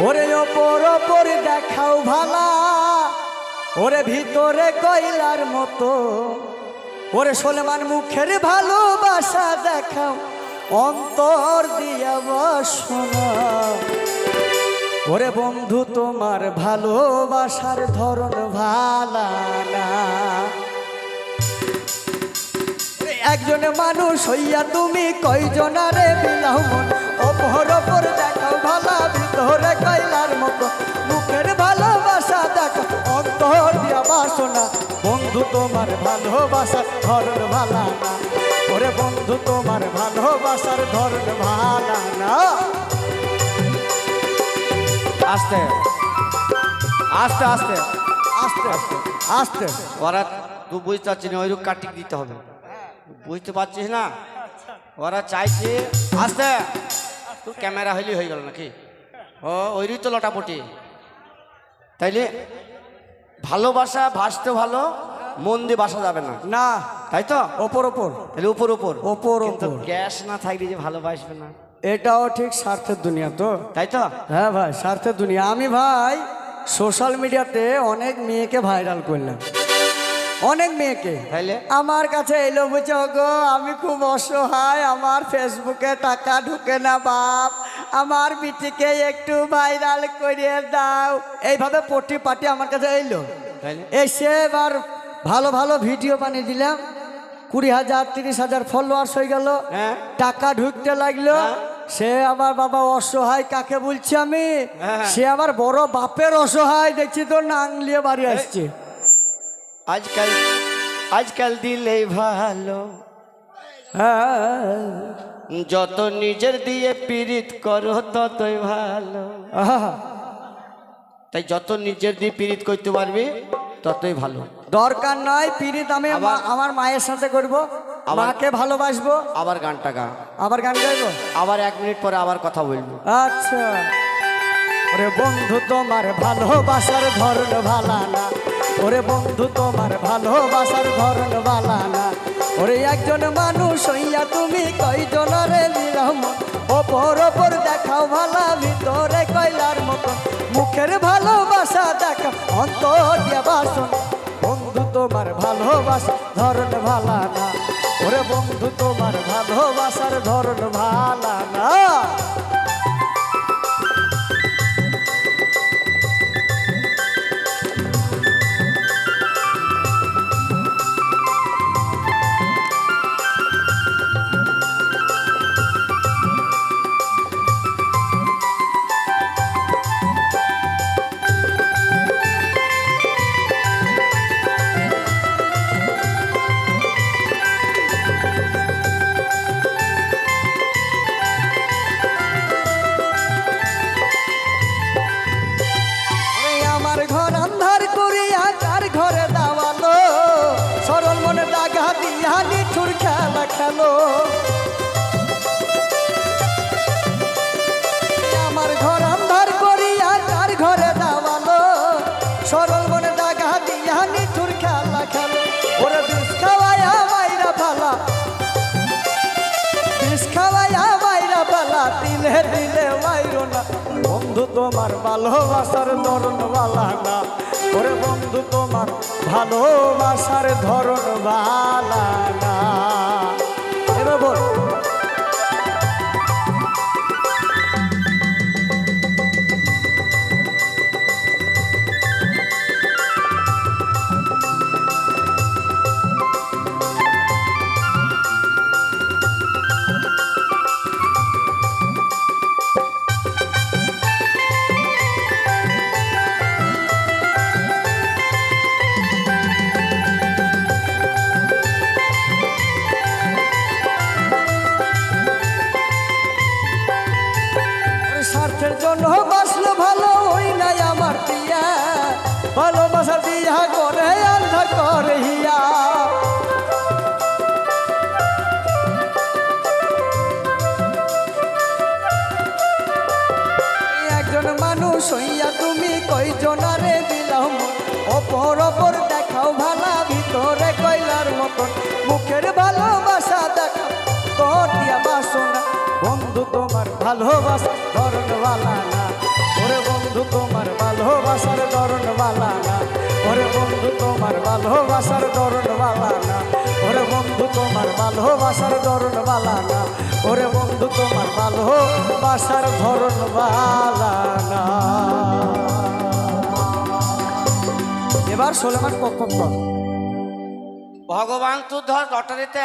ওরে ওপর ওপর দেখাও ভালা। ওরে ভিতরে কয়লার মতো। ওরে সোলেমান মুখের ভালোবাসা দেখাও। অন্তর দিয়া বাসনা। ওরে বন্ধু, তোমার ভালোবাসার ধরন ভালা না। একজন মানুষ হইয়া তুমি কয়জনারে বিলাও মন? অপর অপর দেখাও বন্ধু তোমার ভালোবাসার ধরন ভালা না ওরে বন্ধু তোমার ভালোবাসার ধরন ভালা না। আস্তে। আস্তে আস্তে। আস্তে আস্তে। আস্তে ওরা তুই বুঝতে পারছিস না ওইরকম কাটিং দিতে হবে। বুঝতে পারছিস না? ওরা চাইছে আস্তে। তুই ক্যামেরা হইলে হয়ে গেল নাকি? ও ওইরই তো লটাপটি। তাইলে ভালোবাসা ভাসতে ভালো মন দিয়ে বাসা যাবে না। না। তাই তো? ওপর ওপর। তাহলে উপর উপর। ওপর ওপর। গ্যাস না থাকলে যে ভালোবাসবে না। এটাও ঠিক স্বার্থের দুনিয়া তো। তাই তো? হ্যাঁ ভাই স্বার্থের দুনিয়া। আমি ভাই সোশ্যাল মিডিয়াতে অনেক মেয়েকে ভাইরাল করলাম। অনেক মেয়েকে। তাইলে? আমার কাছে এলো বুঝো গো আমি খুব অসহায়। আমার ফেসবুকে টাকা ঢুকে না বাপ। আমার বিটিকে একটু ভাইরাল করিয়ে দাও। এইভাবে পটি পাটি আমার কাছে এলো। এসে এবার ভালো ভালো ভিডিও বানিয়ে দিলাম। কুড়ি হাজার তিরিশ হাজার ফলোয়ার্স হয়ে গেল। হ্যাঁ। টাকা ঢুকতে লাগল। হ্যাঁ। সে আমার বাবা অসহায় কাকে বলছি আমি? হ্যাঁ। সে আমার বড় বাপের অসহায় দেখছি তো নাংলিয়ে বাড়ি আসছে। আজকাল আজকাল দিলেই ভালো। যত নিজের দিয়ে পীড়িত করো ততই ভালো। তাই যত নিজের দিয়ে পীড়িত করতে পারবি ততই ভালো। দরকার নয় পিরিত আমি আমার মায়ের সাথে করব। মাকে ভালোবাসবো। আবার গানটা গা আবার গান গাইবো? আবার এক মিনিট পরে আবার কথা বলব। আচ্ছা। ওরে বন্ধু তোমার ভালোবাসার ধরন ভালা না। ওরে বন্ধু তোমার ভালোবাসার ধরন ভালা না। ওরে একজন মানুষ হইয়া তুমি কয়জনরে নিরম ওপর ওপর দেখাও ভালা ভিতরে কয়লার মতো মুখের ভালোবাসা দেখা অন্তর দিয়া বাসন। বন্ধু তোমার ভালোবাসা, ধরন ভালা না। ওরে বন্ধু তোমার ভালোবাসার ধরন ভালা খেলো আমার ঘর আন্ধার করিয়া কার ঘরে দাওয়ালো সরল মনে দাগা দিয়া নিঠুর খেলা খেলো। ওরে বিষ খাওয়ায়া মাইরা ফালা বিষ খাওয়ায়া মাইরা ফালা দিলে দিলে মাইরো না। বন্ধু তোমার ভালোবাসার ধরন বালা না। ওরে বন্ধু তোমার ভালোবাসার ধরন জন্য বাসলো ভালো ওই নাই আমার পিয়া ভালোবাসার বিয়া করে আন্ধা করে হিয়া একজন মানুষ হইয়া তুমি কয়জনারে দিলাম অপর অপর দেখাও ভালা, ভিতরে কয়লার মতন। মুখের ভালোবাসা দেখাও তোর দিয়া ভালোবাসো বন্ধু, তোমার ভালোবাসা ধরনওয়ালা না। ওরে বন্ধু, তোমার ভালোবাসার ধরনওয়ালা না। ওরে বন্ধু, তোমার ভালোবাসার ধরনওয়ালা না। ওরে বন্ধু, তোমার ভালোবাসার ধরনওয়ালা না। ওরে বন্ধু, তোমার ভালোবাসার ধরনওয়ালা না। এবার সোলেমান কখন ভগবান তো ধর লটারিতে